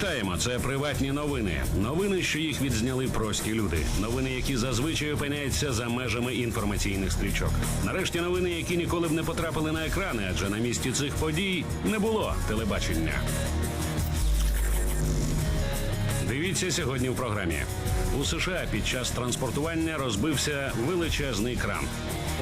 Вітаємо! Це приватні новини. Новини, що їх відзняли прості люди. Новини, які зазвичай опиняються за межами інформаційних стрічок. Нарешті новини, які ніколи б не потрапили на екрани, адже на місці цих подій не було телебачення. Дивіться сьогодні в програмі. У США під час транспортування розбився величезний кран.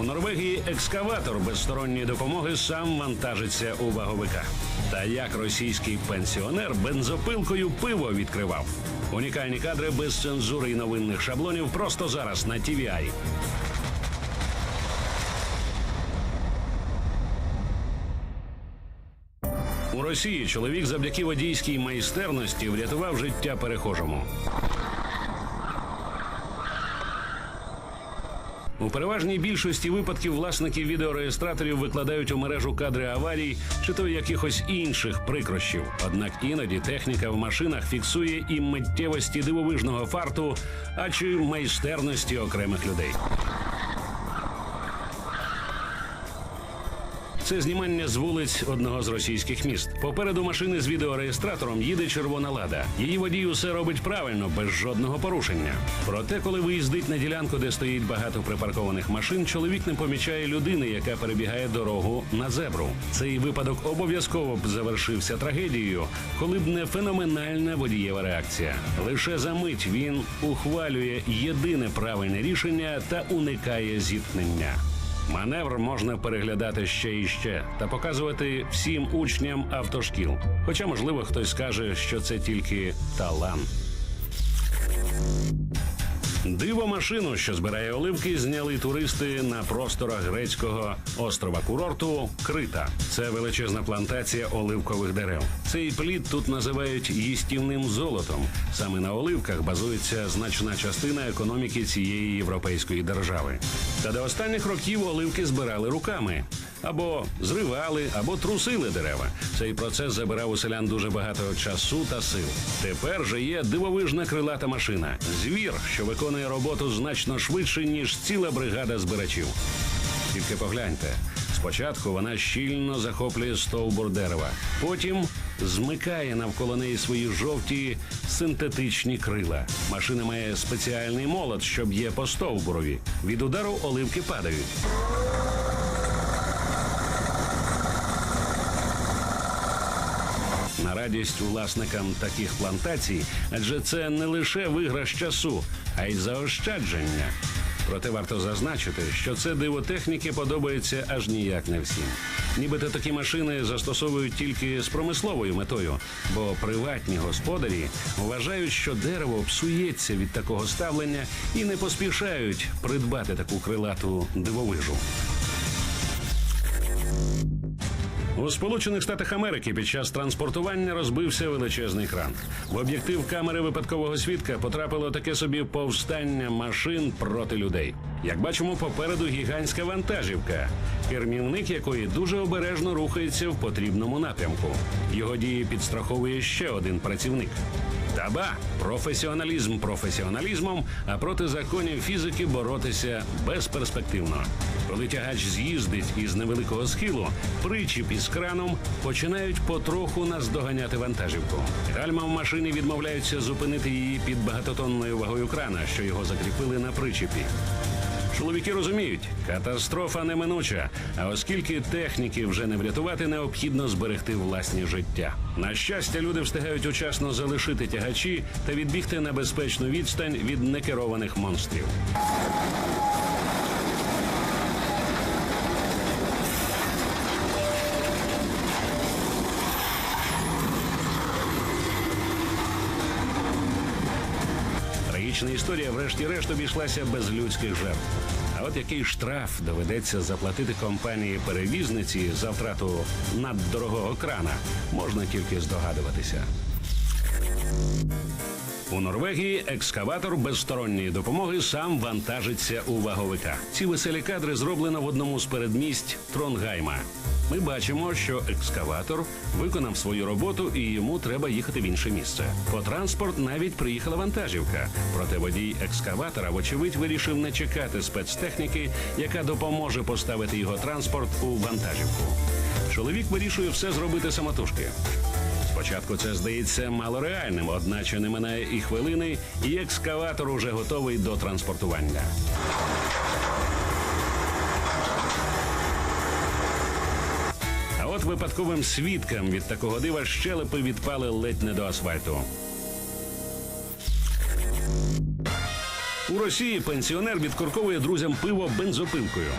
У Норвегії екскаватор без сторонньої допомоги сам вантажиться у ваговика. Та як російський пенсіонер бензопилкою пиво відкривав. Унікальні кадри без цензури і новинних шаблонів просто зараз на TVI. У Росії чоловік завдяки водійській майстерності врятував життя перехожому. У переважній більшості випадків власники відеореєстраторів викладають у мережу кадри аварій чи то якихось інших прикрощів. Однак іноді техніка в машинах фіксує і миттєвості дивовижного фарту, а чи майстерності окремих людей. Це знімання з вулиць одного з російських міст. Попереду машини з відеореєстратором їде червона лада. Її водій усе робить правильно, без жодного порушення. Проте, коли виїздить на ділянку, де стоїть багато припаркованих машин, чоловік не помічає людини, яка перебігає дорогу на зебру. Цей випадок обов'язково б завершився трагедією, коли б не феноменальна водієва реакція. Лише за мить він ухвалює єдине правильне рішення та уникає зіткнення. Маневр можна переглядати ще і ще та показувати всім учням автошкіл. Хоча, можливо, хтось скаже, що це тільки талант. Диво машину, що збирає оливки, зняли туристи на просторах грецького острова курорту Крита. Це величезна плантація оливкових дерев. Цей плід тут називають їстівним золотом. Саме на оливках базується значна частина економіки цієї європейської держави. Та до останніх років оливки збирали руками. Або зривали, або трусили дерева. Цей процес забирав у селян дуже багато часу та сил. Тепер же є дивовижна крилата машина. Звір, що виконує роботу значно швидше, ніж ціла бригада збирачів. Тільки погляньте. Спочатку вона щільно захоплює стовбур дерева, потім змикає навколо неї свої жовті синтетичні крила. Машина має спеціальний молот, що б'є по стовбурові. Від удару оливки падають. Радість власникам таких плантацій, адже це не лише виграш часу, а й заощадження. Проте варто зазначити, що це диво техніки подобається аж ніяк не всім. Нібито такі машини застосовують тільки з промисловою метою, бо приватні господарі вважають, що дерево псується від такого ставлення і не поспішають придбати таку крилату дивовижу. У Сполучених Штатах Америки під час транспортування розбився величезний кран. В об'єктив камери випадкового свідка потрапило таке собі повстання машин проти людей. Як бачимо, попереду гігантська вантажівка, кермівник якої дуже обережно рухається в потрібному напрямку. Його дії підстраховує ще один працівник. Таба професіоналізм професіоналізмом, а проти законів фізики боротися безперспективно. Коли тягач з'їздить із невеликого схилу, причіп із краном починають потроху наздоганяти вантажівку. Гальма в машині відмовляються зупинити її під багатотонною вагою крана, що його закріпили на причепі. Чоловіки розуміють, катастрофа неминуча. А оскільки техніки вже не врятувати, необхідно зберегти власні життя. На щастя, люди встигають учасно залишити тягачі та відбігти на безпечну відстань від некерованих монстрів. Трагічна історія, врешті-решт, обійшлася без людських жертв. А от який штраф доведеться заплатити компанії перевізниці за втрату наддорогого крана, можна тільки здогадуватися. У Норвегії екскаватор без сторонньої допомоги сам вантажиться у ваговика. Ці веселі кадри зроблено в одному з передмість Тронгайма. Ми бачимо, що екскаватор виконав свою роботу і йому треба їхати в інше місце. По транспорт навіть приїхала вантажівка. Проте водій екскаватора, вочевидь, вирішив не чекати спецтехніки, яка допоможе поставити його транспорт у вантажівку. Чоловік вирішує все зробити самотужки. Спочатку це здається малореальним, одначе не минає і хвилини, і екскаватор уже готовий до транспортування. От випадковим свідкам від такого дива щелепи відпали ледь не до асфальту. У Росії пенсіонер відкорковує друзям пиво бензопилкою.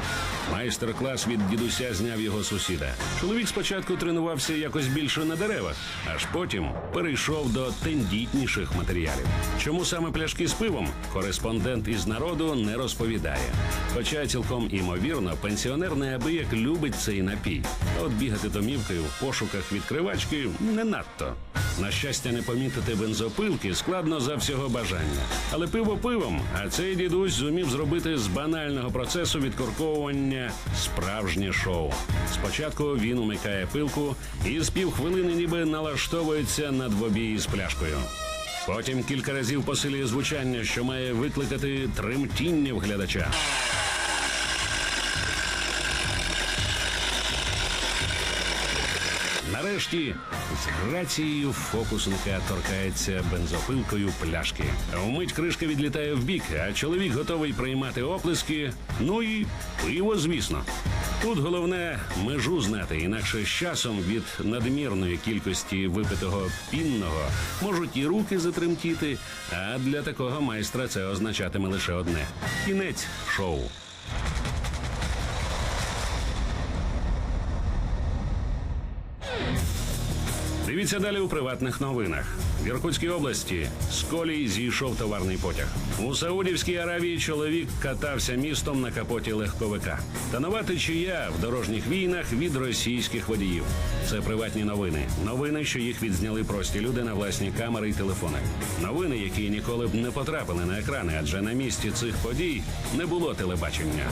Майстер-клас від дідуся зняв його сусіда. Чоловік спочатку тренувався якось більше на деревах, аж потім перейшов до тендітніших матеріалів. Чому саме пляшки з пивом? Кореспондент із народу не розповідає. Хоча цілком імовірно, пенсіонер неабияк любить цей напій. От бігати домівкою в пошуках відкривачки не надто. На щастя, не помітити бензопилки складно за всього бажання. Але пиво пивом, а цей дідусь зумів зробити з банального процесу відкорковування справжнє шоу. Спочатку він умикає пилку і з півхвилини ніби налаштовується на двобій з пляшкою. Потім кілька разів посилює звучання, що має викликати тремтіння в глядача. Нарешті з грацією фокусника торкається бензопилкою пляшки. Вмить кришка відлітає вбік, а чоловік готовий приймати оплески. Ну і пиво, звісно. Тут головне межу знати, інакше з часом від надмірної кількості випитого пінного можуть і руки затремтіти. А для такого майстра це означатиме лише одне: кінець шоу. Дивіться далі у приватних новинах. В Іркутській області з колій зійшов товарний потяг. У Саудівській Аравії чоловік катався містом на капоті легковика. Та нова течія в дорожніх війнах від російських водіїв. Це приватні новини. Новини, що їх відзняли прості люди на власні камери і телефони. Новини, які ніколи б не потрапили на екрани, адже на місці цих подій не було телебачення.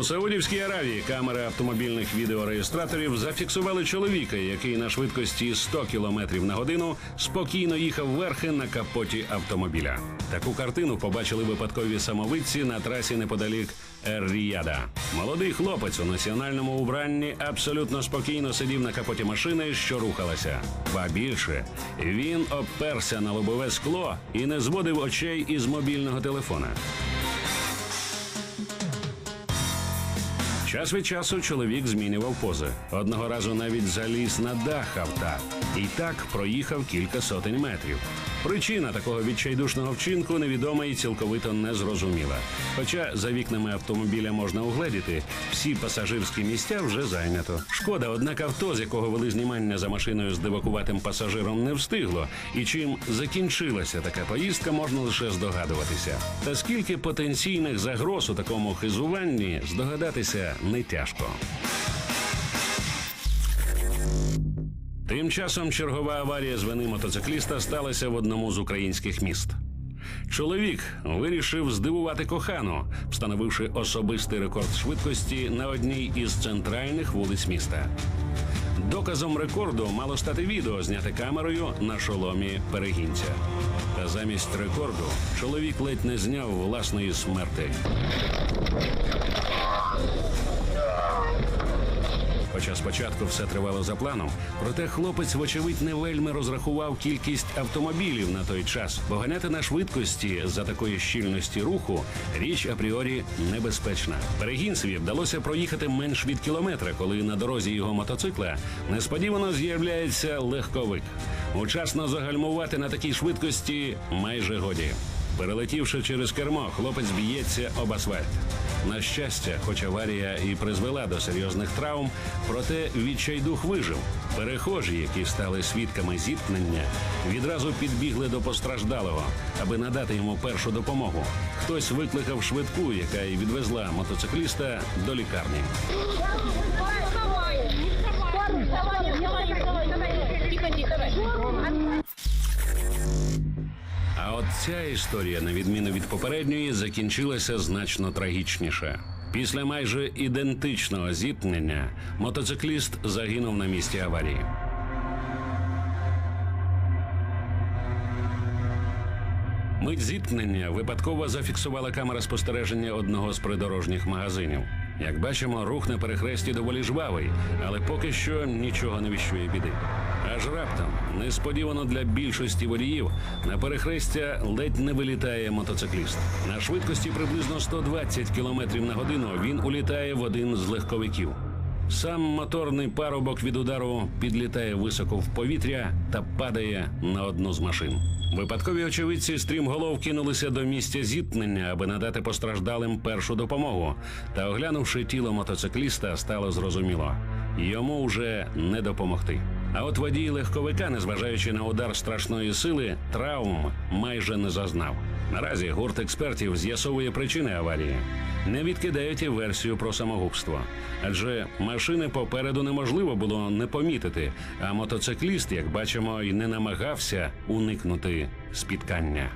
У Саудівській Аравії камери автомобільних відеореєстраторів зафіксували чоловіка, який на швидкості 100 км на годину спокійно їхав верхи на капоті автомобіля. Таку картину побачили випадкові самовидці на трасі неподалік Ер-Ріяда. Молодий хлопець у національному убранні абсолютно спокійно сидів на капоті машини, що рухалася. Ба більше він обперся на лобове скло і не зводив очей із мобільного телефона. Час від часу чоловік змінював пози. Одного разу навіть заліз на дах авто і так проїхав кілька сотень метрів. Причина такого відчайдушного вчинку невідома і цілковито незрозуміла. Хоча за вікнами автомобіля можна угледіти, всі пасажирські місця вже зайнято. Шкода, однак авто, з якого вели знімання за машиною з дивакуватим пасажиром, не встигло. І чим закінчилася така поїздка, можна лише здогадуватися. Та скільки потенційних загроз у такому хизуванні здогадатися не тяжко. Тим часом чергова аварія з вини мотоцикліста сталася в одному з українських міст. Чоловік вирішив здивувати кохану, встановивши особистий рекорд швидкості на одній із центральних вулиць міста. Доказом рекорду мало стати відео, зняте камерою на шоломі перегінця. Та замість рекорду чоловік ледь не зняв власної смерти. Хоча спочатку все тривало за планом, проте хлопець, вочевидь, не вельми розрахував кількість автомобілів на той час, бо ганяти на швидкості за такої щільності руху річ апріорі небезпечна. Перегінцеві вдалося проїхати менш від кілометра, коли на дорозі його мотоцикла несподівано з'являється легковик. Учасно загальмувати на такій швидкості майже годі. Перелетівши через кермо, хлопець б'ється об асфальт. На щастя, хоч аварія і призвела до серйозних травм, проте відчайдух вижив. Перехожі, які стали свідками зіткнення, відразу підбігли до постраждалого, аби надати йому першу допомогу. Хтось викликав швидку, яка й відвезла мотоцикліста до лікарні. А от ця історія, на відміну від попередньої, закінчилася значно трагічніше. Після майже ідентичного зіткнення мотоцикліст загинув на місці аварії. Мить зіткнення випадково зафіксувала камера спостереження одного з придорожніх магазинів. Як бачимо, рух на перехресті доволі жвавий, але поки що нічого не віщує біди. Аж раптом, несподівано для більшості водіїв, на перехрестя ледь не вилітає мотоцикліст. На швидкості приблизно 120 км на годину він улітає в один з легковиків. Сам моторний парубок від удару підлітає високо в повітря та падає на одну з машин. Випадкові очевидці стрімголов кинулися до місця зіткнення, аби надати постраждалим першу допомогу. Та оглянувши тіло мотоцикліста, стало зрозуміло, йому вже не допомогти. А от водій легковика, незважаючи на удар страшної сили, травм майже не зазнав. Наразі гурт експертів з'ясовує причини аварії. Не відкидають і версію про самогубство, адже машини попереду неможливо було не помітити. А мотоцикліст, як бачимо, і не намагався уникнути спіткання.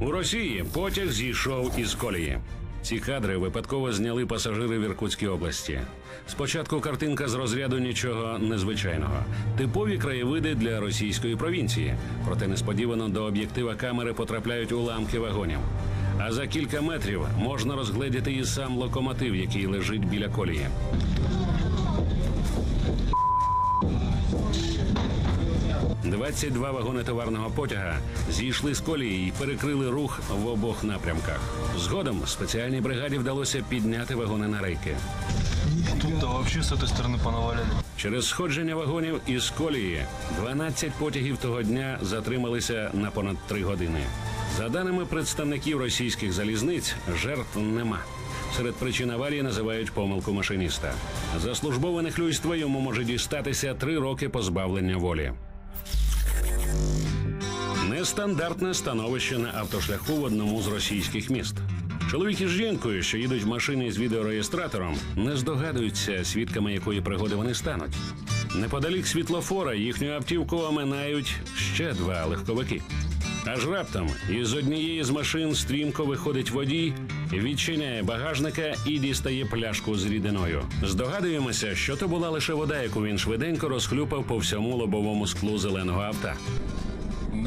У Росії потяг зійшов із колії. Ці кадри випадково зняли пасажири в Іркутській області. Спочатку картинка з розряду нічого незвичайного, типові краєвиди для російської провінції. Проте несподівано до об'єктива камери потрапляють уламки вагонів. А за кілька метрів можна розгледіти і сам локомотив, який лежить біля колії. «22 вагони товарного потяга зійшли з колії і перекрили рух в обох напрямках. Згодом спеціальній бригаді вдалося підняти вагони на рейки. Тут-то вообще с этой стороны понаваляли. Через сходження вагонів із колії 12 потягів того дня затрималися на понад 3 години. За даними представників російських залізниць, жертв нема. Серед причин аварії називають помилку машиніста. За службове нехлюйство йому може дістатися 3 роки позбавлення волі. Нестандартне становище на автошляху в одному з російських міст. Чоловік із жінкою, що їдуть в машині з відеореєстратором, не здогадуються, свідками якої пригоди вони стануть. Неподалік світлофора їхню автівку оминають ще два легковики. Аж раптом із однієї з машин стрімко виходить водій, відчиняє багажника і дістає пляшку з рідиною. Здогадуємося, що то була лише вода, яку він швиденько розхлюпав по всьому лобовому склу зеленого авто.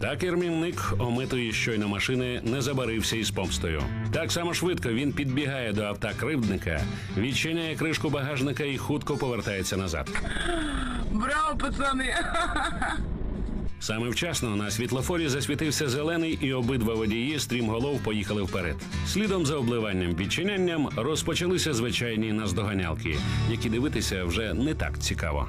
Так кермівник омитої щойно машини не забарився із помстою. Так само швидко він підбігає до авто кривдника, відчиняє кришку багажника і хутко повертається назад. Браво, пацани! Саме вчасно на світлофорі засвітився зелений, і обидва водії стрімголов поїхали вперед. Слідом за обливанням відчинянням розпочалися звичайні наздоганялки, які дивитися вже не так цікаво.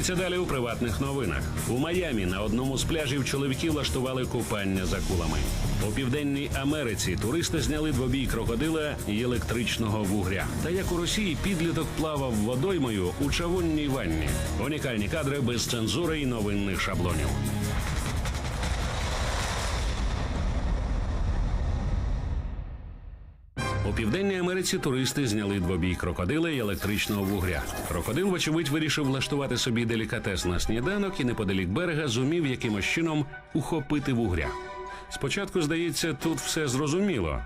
Дивіться далі у приватних новинах. У Майамі на одному з пляжів чоловіки влаштували купання за кулами. У південній Америці туристи зняли двобій крокодила і електричного вугря. Та як у Росії підліток плавав водоймою у чавунній ванні. Унікальні кадри без цензури і новинних шаблонів. Південній Америці туристи зняли двобій крокодила і електричного вугря. Крокодил, вочевидь, вирішив влаштувати собі делікатес на сніданок і неподалік берега зумів якимось чином ухопити вугря. Спочатку, здається, тут все зрозуміло.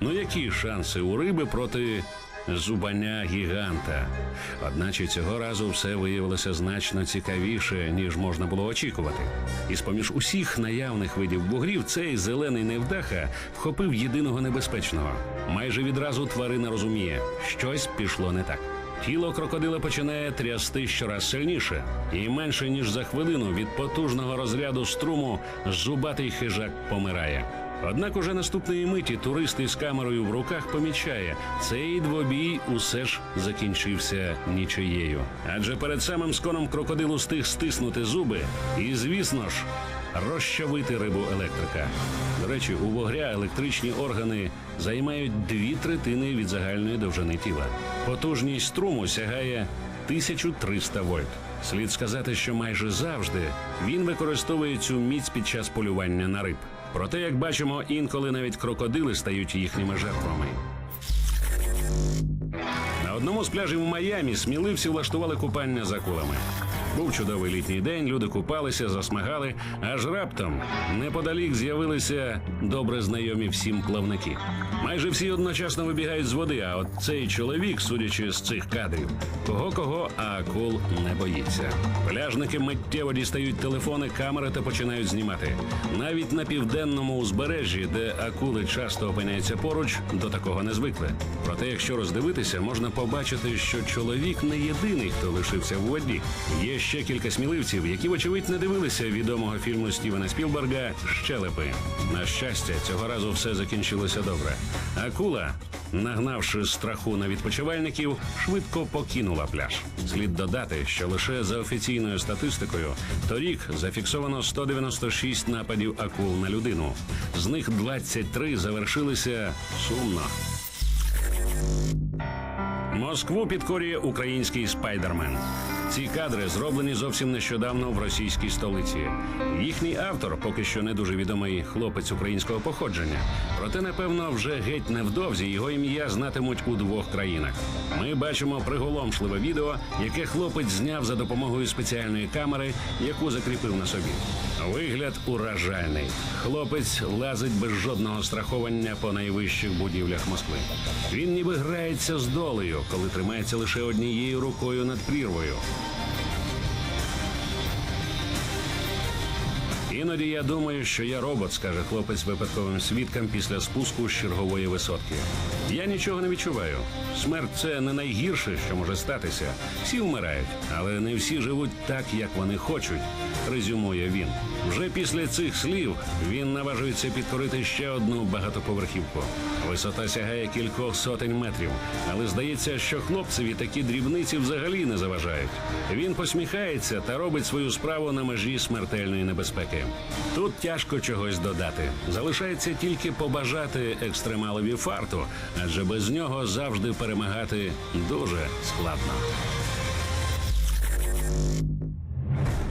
Ну які шанси у риби проти зубаня гіганта? Одначе цього разу все виявилося значно цікавіше, ніж можна було очікувати. І з-поміж усіх наявних видів вугрів цей зелений невдаха вхопив єдиного небезпечного. Майже відразу тварина розуміє, щось пішло не так. Тіло крокодила починає трясти щораз сильніше, і менше ніж за хвилину від потужного розряду струму зубатий хижак помирає. Однак уже наступної миті турист із камерою в руках помічає, цей двобій усе ж закінчився нічиєю. Адже перед самим сконом крокодил устиг стиснути зуби, і, звісно ж, розчавити рибу електрика. До речі, у вогря електричні органи займають дві третини від загальної довжини тіла. Потужність струму сягає 1300 вольт. Слід сказати, що майже завжди він використовує цю міць під час полювання на риб. Проте, як бачимо, інколи навіть крокодили стають їхніми жертвами. На одному з пляжів у Майамі сміливці влаштували купання за кулами. Був чудовий літній день, люди купалися, засмагали, аж раптом неподалік з'явилися добре знайомі всім плавники. Майже всі одночасно вибігають з води, а от цей чоловік, судячи з цих кадрів, кого кого, а акул не боїться. Пляжники миттєво дістають телефони, камери та починають знімати. Навіть на південному узбережжі, де акули часто опиняються поруч, до такого не звикли. Проте, якщо роздивитися, можна побачити, що чоловік не єдиний, хто лишився в воді. Є ще кілька сміливців, які, вочевидь, не дивилися відомого фільму Стівена Спілберга Щелепи. На щастя, цього разу все закінчилося добре. Акула, нагнавши страху на відпочивальників, швидко покинула пляж. Слід додати, що лише за офіційною статистикою торік зафіксовано 196 нападів акул на людину. З них 23 завершилися сумно. Москву підкорює український спайдермен. Ці кадри зроблені зовсім нещодавно в російській столиці. Їхній автор, поки що не дуже відомий хлопець українського походження. Проте, напевно, вже геть невдовзі його ім'я знатимуть у двох країнах. Ми бачимо приголомшливе відео, яке хлопець зняв за допомогою спеціальної камери, яку закріпив на собі. Вигляд уражальний. Хлопець лазить без жодного страховання по найвищих будівлях Москви. Він ніби грається з долею, коли тримається лише однією рукою над прірвою. Іноді я думаю, що я робот, скаже хлопець випадковим свідкам після спуску з чергової висотки. Я нічого не відчуваю. Смерть це не найгірше, що може статися. Всі вмирають, але не всі живуть так, як вони хочуть. Резюмує він. Вже після цих слів він наважується підкорити ще одну багатоповерхівку. Висота сягає кількох сотень метрів, але здається, що хлопцеві такі дрібниці взагалі не заважають. Він посміхається та робить свою справу на межі смертельної небезпеки. Тут тяжко чогось додати. Залишається тільки побажати екстремалові фарту, адже без нього завжди перемагати дуже складно.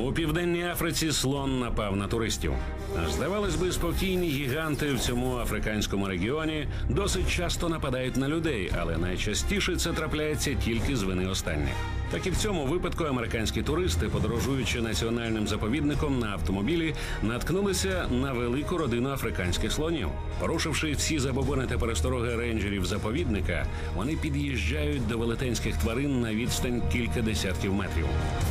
У південній Африці слон напав на туристів. Здавалось би, спокійні гіганти в цьому африканському регіоні досить часто нападають на людей, але найчастіше це трапляється тільки з вини останніх. Так і в цьому випадку американські туристи, подорожуючи національним заповідником на автомобілі, наткнулися на велику родину африканських слонів. Порушивши всі забобони та перестороги рейнджерів заповідника, вони під'їжджають до велетенських тварин на відстань кілька десятків метрів.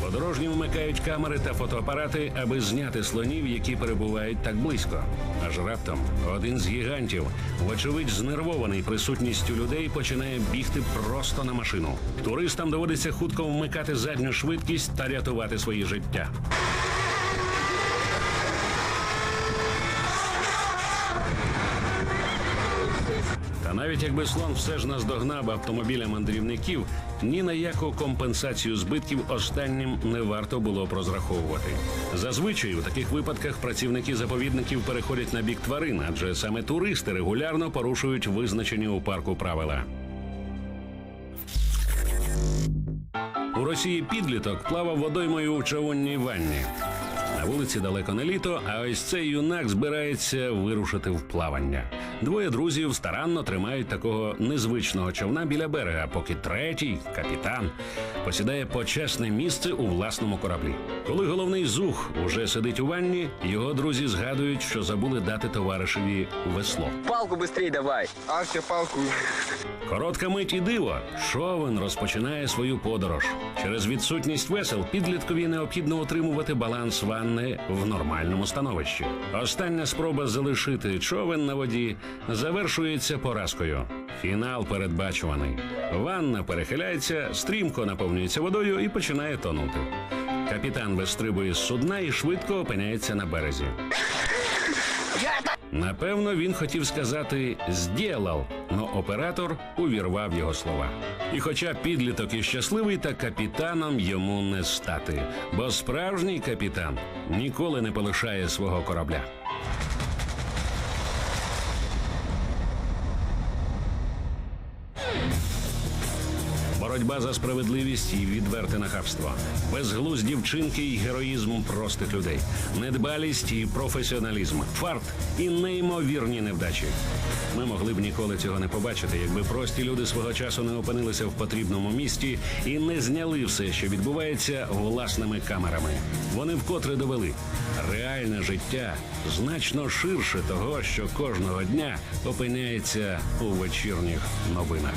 Подорожні вмикають камери та фотоапарати, аби зняти слонів, які перебувають так близько. Аж раптом один з гігантів, вочевидь, знервований присутністю людей, починає бігти просто на машину. Туристам доводиться хутко вмикати задню швидкість та рятувати свої життя. Навіть якби слон все ж наздогнав автомобіля мандрівників, ні на яку компенсацію збитків останнім не варто було б розраховувати. Зазвичай у таких випадках працівники заповідників переходять на бік тварин, адже саме туристи регулярно порушують визначені у парку правила. У Росії підліток плавав водоймою у човунній ванні. На вулиці далеко не літо, а ось цей юнак збирається вирушити в плавання. Двоє друзів старанно тримають такого незвичного човна біля берега, поки третій, капітан, посідає почесне місце у власному кораблі. Коли головний зух уже сидить у ванні, його друзі згадують, що забули дати товаришеві весло. Палку быстрей давай. А, тебе палку. Коротка мить і диво. Човен розпочинає свою подорож. Через відсутність весел підліткові необхідно утримувати баланс ванни в нормальному становищі. Остання спроба залишити човен на воді завершується поразкою. Фінал передбачуваний. Ванна перехиляється, стрімко наповнюється водою і починає тонути. Капітан вистрибує з судна і швидко опиняється на березі. Напевно, він хотів сказати «здєлав», но оператор увірвав його слова. І хоча підліток і щасливий, та капітаном йому не стати, бо справжній капітан ніколи не полишає свого корабля. Боротьба за справедливість і відверте нахабство, безглузді вчинки і героїзм простих людей, недбалість і професіоналізм, фарт і неймовірні невдачі. Ми могли б ніколи цього не побачити, якби прості люди свого часу не опинилися в потрібному місті і не зняли все, що відбувається власними камерами. Вони вкотре довели реальне життя значно ширше того, що кожного дня опиняється у вечірніх новинах.